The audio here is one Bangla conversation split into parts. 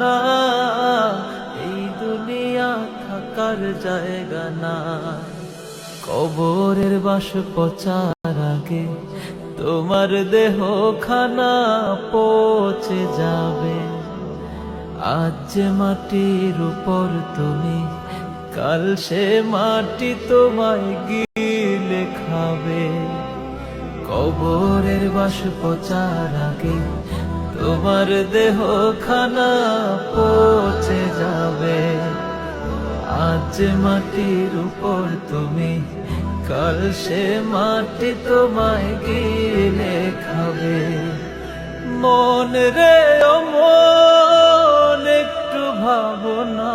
না। এই দুনিয়া থাকার জায়গা না। কবরের বাস পচার আগে তোমার দেহ খানা পচে যাবে। আজ যে মাটির উপর তুমি, কাল সে মাটি তোমায় গিলে খাবে। কবরের বাস পচার আগে তোমার দেহ খানা পচে আজ মাটির উপর তুমি, কাল সে মাটি তোমায় গিলে খাবে। মন রে ও মন একটু ভাবনা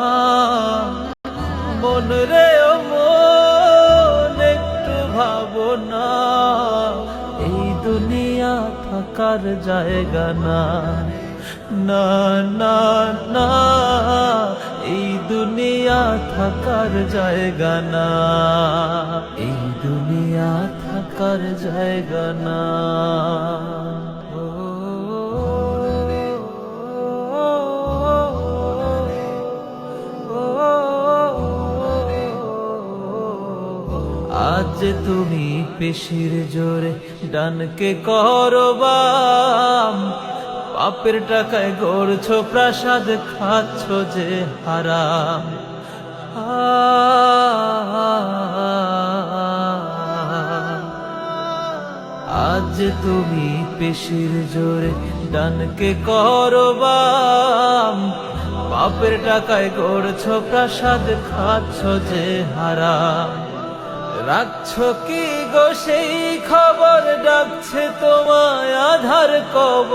মন রে ও মন একটু ভাবনা এই দুনিয়া থাকার জায়গা না। না না না। এই দুনিয়া থাকার জায়গা না। এই দুনিয়া থাকার জায়গা না। আজ তুমি পেশির জোরে ডানকে করবাম। পাপের টাকায় গড়ছ প্রাসাদ, খাচ্ছ যে হারাম আজ তুমি পেশির জোরে ডানকে করবাম পাপের টাকায় গড়ছ প্রাসাদ, খাচ্ছ যে হারাম রাখছ কি গো সেই খবর? ডাকছে তোমায় আধার কব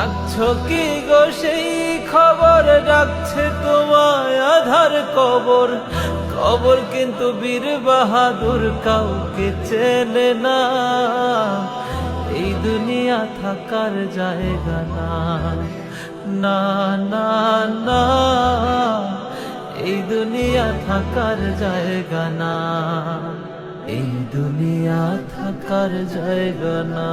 রাখছ কি গো? সেই খবর ডাকছে তোমায় আধার কবর। খবর কিন্তু বীর বাহাদুর কাউকে চেনে না। এই দুনিয়া থাকার জায়গা না। না না না। এই দুনিয়া থাকার জায়গা না। এই দুনিয়া থাকার জায়গা না।